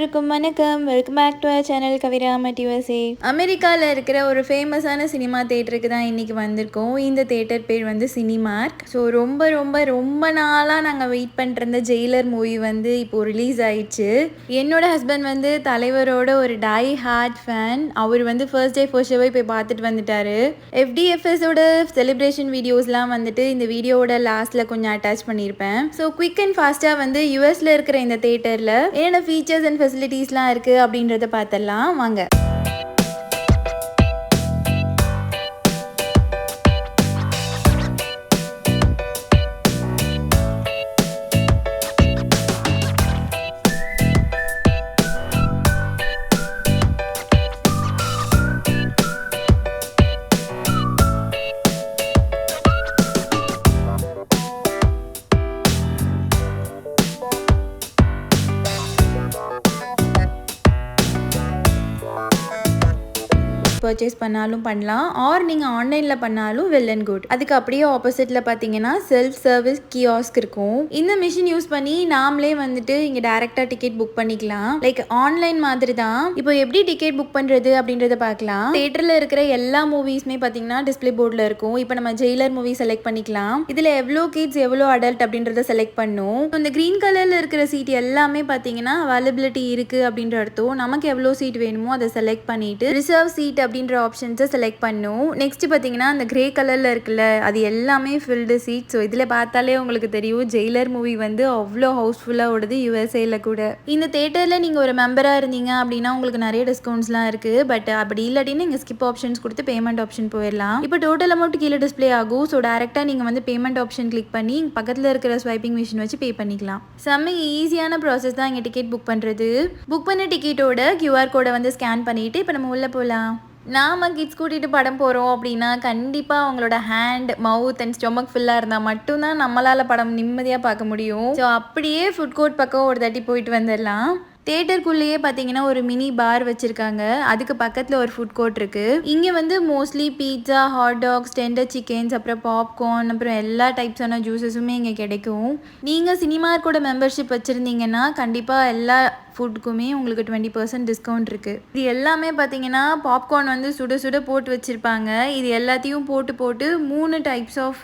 எல்லோருக்கும் வணக்கம். Welcome back to our channel கவிரா டிவசி அமெரிக்காவில் இருக்கிற ஒரு ஃபேமஸான சினிமா தேட்டருக்கு தான் இன்றைக்கி வந்திருக்கோம். இந்த தேட்டர் பேர் வந்து சினிமார்க் ஸோ ரொம்ப ரொம்ப ரொம்ப நாளாக நாங்கள் வெயிட் பண்ணிருந்த ஜெயிலர் மூவி வந்து இப்போது ரிலீஸ் ஆயிடுச்சு. என்னோட ஹஸ்பண்ட் வந்து தலைவரோட ஒரு டை ஹார்ட் ஃபேன் அவர் வந்து ஃபர்ஸ்ட் டே ஃபர்ஸ்ட் ஷோவை போய் பார்த்துட்டு வந்துட்டாரு. எஃப்டிஎஃப்எஸோட செலிப்ரேஷன் வீடியோஸ்லாம் வந்துட்டு இந்த வீடியோவோட லாஸ்ட்டில் கொஞ்சம் அட்டாச் பண்ணியிருப்பேன் ஸோ குவிக் அண்ட் ஃபாஸ்ட்டாக வந்து யூஎஸில் இருக்கிற இந்த தேட்டரில் என்னென்ன ஃபீச்சர்ஸ் அண்ட் ஃபெசிலிட்டிஸ்லாம் இருக்குது அப்படின்றத பார்த்தலாம் வாங்க. பர்ச்சேஸ் பண்ணாலும் பண்ணலாம். ஆர் நீங்கள் ஆன்லைனில் பண்ணாலும் வெல் அண்ட் குட் அதுக்கு அப்படியே ஆப்போசிட்டில் பார்த்தீங்கன்னா செல்ஃப் சர்வீஸ் கியாஸ்க் இருக்கும். இந்த மிஷின் யூஸ் பண்ணி நாமளே வந்துட்டு இங்கே டேரெக்டாக டிக்கெட் புக் பண்ணிக்கலாம். லைக் ஆன்லைன் மாதிரி தான். இப்போ எப்படி டிக்கெட் புக் பண்ணுறது அப்படின்றத பார்க்கலாம். தேட்டரில் இருக்கிற எல்லா மூவிஸுமே பார்த்தீங்கன்னா டிஸ்பிளே போர்டில் இருக்கும். இப்போ நம்ம ஜெயிலர் மூவி செலக்ட் பண்ணிக்கலாம். இதில் எவ்வளோ கிட்ஸ் எவ்வளோ அடல்ட் அப்படின்றத செலக்ட் பண்ணும். இந்த க்ரீன் கலரில் இருக்கிற சீட் எல்லாமே பார்த்தீங்கன்னா அவைலபிலிட்டி இருக்குது அப்படின்ற அர்த்தம். நமக்கு எவ்வளோ சீட் வேணுமோ அதை செலக்ட் பண்ணிட்டு ரிசர்வ் சீட் அப்படின்ற ஆப்ஷன்ஸை செலக்ட் பண்ணும். நெக்ஸ்ட் பார்த்தீங்கன்னா அந்த கிரே கலரில் இருக்குல்ல அது எல்லாமே ஃபில்டு சீட் ஸோ இதில் பார்த்தாலே உங்களுக்கு தெரியும் ஜெயிலர் மூவி வந்து அவ்வளோ ஹவுஸ்ஃபுல்லாக ஓடுது யூஎஸ்ஏல கூட. இந்த தேட்டரில் நீங்கள் ஒரு மெம்பராக இருந்தீங்க அப்படின்னா உங்களுக்கு நிறைய டிஸ்கவுண்ட்ஸ்லாம் இருக்குது பட் அப்படி இல்லாட்டின்னு நீங்கள் ஸ்கிப் ஆப்ஷன்ஸ் கொடுத்து பேமெண்ட் ஆப்ஷன் போயிடலாம் இப்போ டோட்டல் அமௌண்ட் கீழே டிஸ்ப்ளே ஆகும். ஸோ டேரெக்டாக நீங்கள் வந்து பேமெண்ட் ஆப்ஷன் கிளிக் பண்ணி பக்கத்தில் இருக்கிற ஸ்வைப்பிங் மிஷின் வச்சு பே பண்ணிக்கலாம். செம்ம ஈஸியான ப்ராசஸ் தான் இங்கே டிக்கெட் புக் பண்ணுறது புக் பண்ண டிக்கெட்டோட கியூஆர் கோடை வந்து ஸ்கேன் பண்ணிவிட்டு இப்போ நம்ம உள்ளே போகலாம் நாம் கிட்ஸ் கூட்டிகிட்டு படம் போகிறோம் அப்படின்னா கண்டிப்பாக அவங்களோட ஹேண்ட் மவுத் அண்ட் ஸ்டொமக் ஃபுல்லாக இருந்தால் மட்டும்தான் நம்மளால் படம் நிம்மதியாக பார்க்க முடியும். ஸோ அப்படியே ஃபுட் கோர்ட் பக்கம் ஒரு தட்டி போயிட்டு வந்துடலாம் தேட்டருக்குள்ளேயே பார்த்தீங்கன்னா ஒரு மினி பார் வச்சுருக்காங்க. அதுக்கு பக்கத்தில் ஒரு ஃபுட் கோர்ட் இருக்குது இங்கே வந்து mostly pizza hot dogs tender chickens அப்புறம் பாப்கார்ன் அப்புறம் எல்லா டைப்ஸான ஜூஸஸுமே இங்கே கிடைக்கும். நீங்கள் சினிமார்க்கோட மெம்பர்ஷிப் வச்சுருந்தீங்கன்னா கண்டிப்பாக எல்லா ஃபுட்டுக்குமே உங்களுக்கு டுவெண்ட்டி பர்சன்ட் டிஸ்கவுண்ட் இருக்குது இது எல்லாமே பார்த்தீங்கன்னா பாப்கார்ன் வந்து சுட சுட போட்டு வச்சுருப்பாங்க. இது எல்லாத்தையும் போட்டு போட்டு மூணு டைப்ஸ் ஆஃப்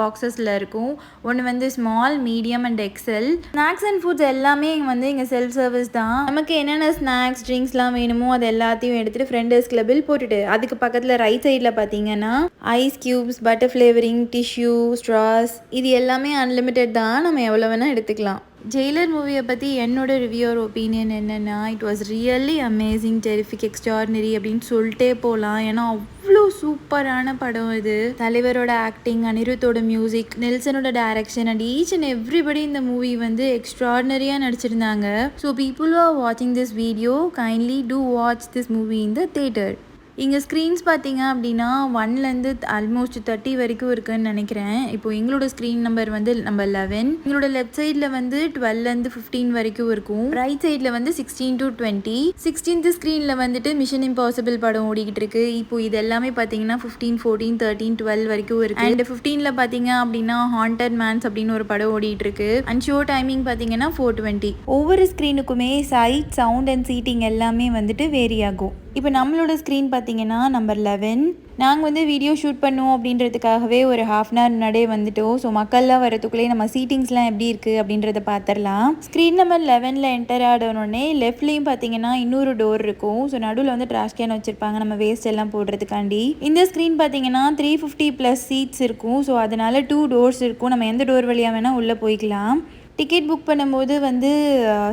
பாக்ஸஸில் இருக்கும். ஒன்று வந்து small medium and XL snacks and foods எல்லாமே இங்கே வந்து இங்கே செல்ஃப் சர்வீஸ் தான். நமக்கு என்னென்ன ஸ்நாக்ஸ் ட்ரிங்க்ஸ்லாம் வேணுமோ அது எல்லாத்தையும் எடுத்துகிட்டு ஃப்ரெண்டர்ஸ் கிளப்பில் போட்டுட்டு அதுக்கு பக்கத்தில் ரைட் சைடில் பார்த்தீங்கன்னா ice cubes butter flavouring tissue straws இது எல்லாமே அன்லிமிட்டெட் தான். நம்ம எவ்வளோ வேணால் எடுத்துக்கலாம். ஜெயிலர் மூவியை பற்றி என்னோட ரிவ்யூ ஒப்பீனியன் என்னென்னா it was really amazing terrific extraordinary அப்படின்னு சொல்லிட்டே போகலாம் ஏன்னா அவ்வளோ சூப்பரான படம் இது. தலைவரோட ஆக்டிங் அனிருத்தோட music நெல்சனோட direction and each and everybody இந்த மூவி வந்து எக்ஸ்ட்ராடினரியாக நடிச்சிருந்தாங்க. ஸோ பீப்புள் ஆர் வாட்சிங் this video kindly do watch this movie in the theatre இங்கே ஸ்க்ரீன்ஸ் பார்த்தீங்க அப்படின்னா ஒன்லேருந்து ஆல்மோஸ்ட் தேர்ட்டி வரைக்கும் இருக்குதுன்னு நினைக்கிறேன். இப்போ எங்களோட ஸ்க்ரீன் நம்பர் வந்து நம்பர் லெவன் எங்களோட லெஃப்ட் சைடில் வந்து டுவெல்லேருந்து ஃபிஃப்டீன் வரைக்கும் இருக்கும். ரைட் சைடில் வந்து சிக்ஸ்டீன் டு டுவெண்ட்டி சிக்ஸ்டீன்த் ஸ்க்ரீனில் வந்துட்டு மிஷன் இம்பாசிபிள் படம் ஓடிக்கிட்டு இருக்கு. இப்போ இது எல்லாமே பார்த்தீங்கன்னா ஃபிஃப்டீன் ஃபோர்டீன் தேர்ட்டீன் டுவெல் வரைக்கும் இருக்கு. அண்ட் ஃபிஃப்டீனில் பார்த்தீங்க அப்படின்னா ஹாண்டட் மேன்ஸ் அப்படின்னு ஒரு படம் ஓடிட்டு இருக்கு. அண்ட் ஷோ டைமிங் பார்த்தீங்கன்னா ஃபோர் டுவெண்ட்டி ஒவ்வொரு ஸ்க்ரீனுக்குமே சைட் சவுண்ட் அண்ட் சீட்டிங் எல்லாமே வந்துட்டு வேரி ஆகும். இப்போ நம்மளோட ஸ்க்ரீன் பார்த்தீங்கன்னா நம்பர் லெவன் நாங்கள் வந்து வீடியோ ஷூட் பண்ணுவோம் அப்படின்றதுக்காகவே ஒரு ஹாஃப் அன் ஹவர் முன்னாடியே வந்துட்டோம். ஸோ மக்கள்லாம் வரதுக்குள்ளேயே நம்ம சீட்டிங்ஸ்லாம் எப்படி இருக்குது அப்படின்றத பார்த்துடலாம் ஸ்க்ரீன் நம்பர் லெவனில் என்டர் ஆடணுன்னே லெஃப்ட்லேயும் பார்த்தீங்கன்னா இன்னொரு டோர் இருக்கும். ஸோ நடுவில் வந்து ட்ராஷ் கேன் வச்சுருப்பாங்க. நம்ம வேஸ்ட் எல்லாம் போடுறதுக்காண்டி. இந்த ஸ்க்ரீன் பார்த்தீங்கன்னா த்ரீ ஃபிஃப்டி ப்ளஸ் சீட்ஸ் இருக்கும். ஸோ அதனால டூ டோர்ஸ் இருக்கும். நம்ம எந்த டோர் வழியாக வேணால் உள்ளே போய்க்கலாம். டிக்கெட் புக் பண்ணும்போது வந்து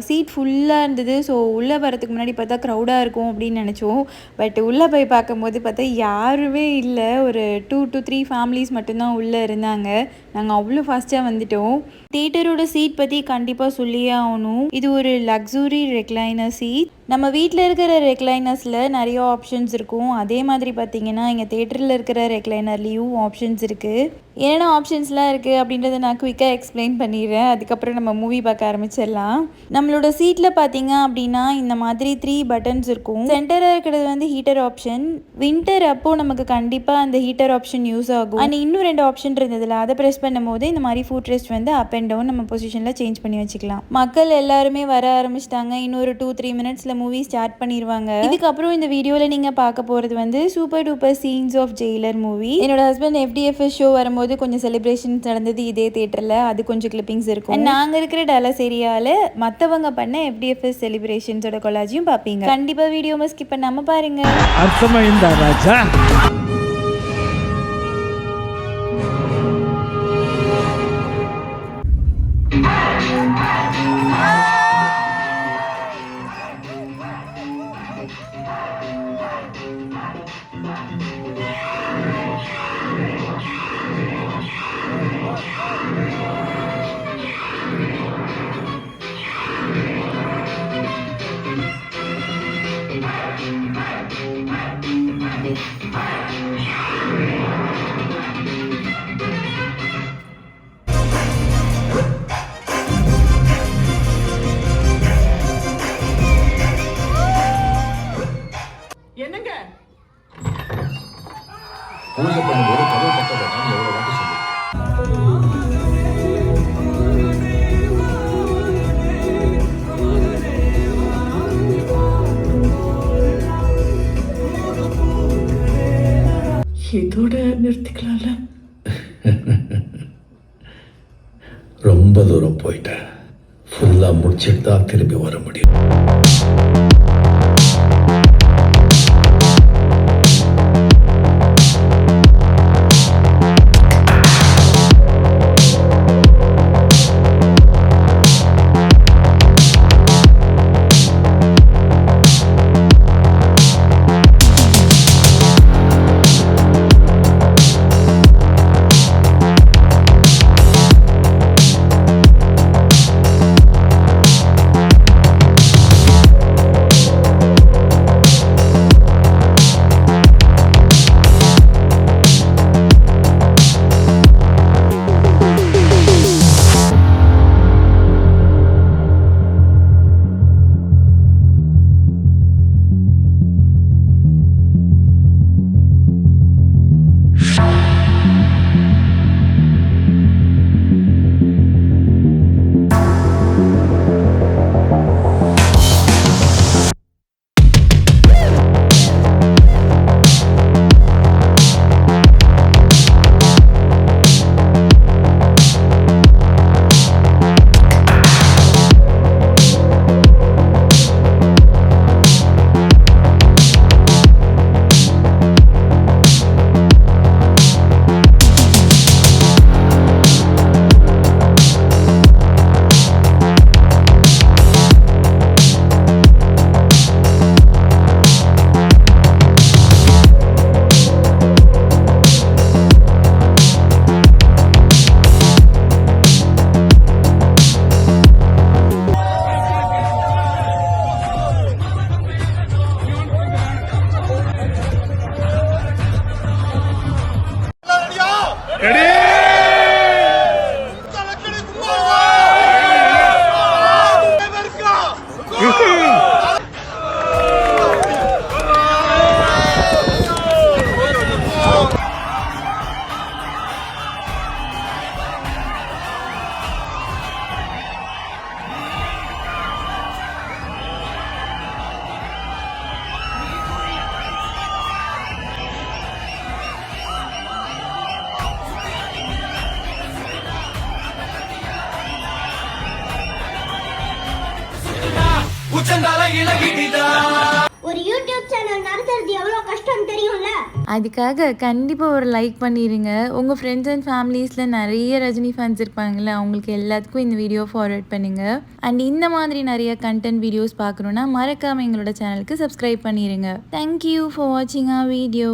சீட் ஃபுல்லாக இருந்தது. ஸோ உள்ளே வரதுக்கு முன்னாடி பார்த்தா க்ரௌடாக இருக்கும் அப்படின்னு நினச்சோம். பட் உள்ளே போய் பார்க்கும்போது பார்த்தா யாருமே இல்லை. ஒரு டூ டு த்ரீ ஃபேமிலிஸ் மட்டும்தான் உள்ளே இருந்தாங்க. நாங்கள் அவ்வளோ ஃபாஸ்ட்டாக வந்துட்டோம். தேட்டரோட சீட் பற்றி கண்டிப்பாக சொல்லியே ஆகணும். இது ஒரு லக்ஸுரி ரெக்லைனர் சீட் நம்ம வீட்டில் இருக்கிற ரெக்லைனர்ஸில் நிறைய ஆப்ஷன்ஸ் இருக்கும். அதே மாதிரி பார்த்தீங்கன்னா இங்கே தேட்டரில் இருக்கிற ரெக்லைனர்லேயும் ஆப்ஷன்ஸ் இருக்குது என்னென்ன ஆப்ஷன்ஸ்லாம் இருக்குது அப்படின்றத நான் குயிக்காக எக்ஸ்பிளைன் பண்ணிடுறேன். அதுக்கப்புறம் நம்ம மூவி பார்க்க ஆரம்பிச்சிடலாம். நம்மளோட சீட்டில் பார்த்தீங்க அப்படின்னா இந்த மாதிரி த்ரீ பட்டன்ஸ் இருக்கும். சென்டராக இருக்கிறது வந்து ஹீட்டர் ஆப்ஷன் வின்டர் அப்போ நமக்கு கண்டிப்பாக அந்த ஹீட்டர் ஆப்ஷன் யூஸ் ஆகும். அண்ட் இன்னும் ரெண்டு ஆப்ஷன் இருந்ததில்ல அதை ப்ரெஸ் பண்ணும்போது இந்த மாதிரி ஃபுட் ரெஸ்ட் வந்து அப் அண்ட் டவுன் நம்ம பொசிஷனில் சேஞ்ச் பண்ணி வச்சுக்கலாம். மக்கள் எல்லாருமே வர ஆரம்பிச்சிட்டாங்க. இன்னொரு டூ த்ரீ மினிட்ஸில் மூவி ஸ்டார்ட் பண்ணிடுவாங்க இதுக்கப்புறம் இந்த வீடியோவில் நீங்கள் பார்க்க போகிறது வந்து super duper scenes of Jailer movie என்னோட ஹஸ்பண்ட் எஃப்டிஎஃப்எஸ் ஷோ வரும்போது கொஞ்சம் செலிப்ரேஷன்ஸ் நடந்தது இதே தேட்டரில் அது கொஞ்சம் கிளிப்பிங்ஸ் இருக்கும். நாங்கள் இருக்கிற டலஸ் ஏரியாவில் மற்றவங்க பண்ண எஃப்டிஎஃப்எஸ் செலிப்ரேஷன்ஸோட கொலாஜியும் பார்ப்பீங்க. கண்டிப்பாக வீடியோ மிஸ் ஸ்கிப் நம்ம பாருங்கள் அர்த்தமாக ராஜா? Bye. பூஜை பண்ணும்போது கதவு பத்த வேண்டாம் வாட்டி சொல்லி இதோட நிறுத்திக்கலாம்ல? ரொம்ப தூரம் போயிட்டேன் ஃபுல்லா முடிச்சிட்டு தான் திரும்பி வர முடியும். யூடியூப் நடத்துறது எவ்வளோ கஷ்டம் தெரியும்ல? அதுக்காக கண்டிப்பாக ஒரு லைக் பண்ணிடுங்க உங்கள் ஃப்ரெண்ட்ஸ் அண்ட் ஃபேமிலிஸில் நிறைய ரஜினி ஃபேன்ஸ் இருப்பாங்கள்ல அவங்களுக்கு எல்லாத்துக்கும் இந்த வீடியோ ஃபார்வர்ட் பண்ணுங்கள் அண்ட் இந்த மாதிரி நிறைய கண்டென்ட் வீடியோஸ் பார்க்கணுன்னா மறக்காமல் எங்களோட சேனலுக்கு சப்ஸ்கிரைப் பண்ணிடுங்க தேங்க்யூ ஃபார் வாட்சிங் ஆ வீடியோ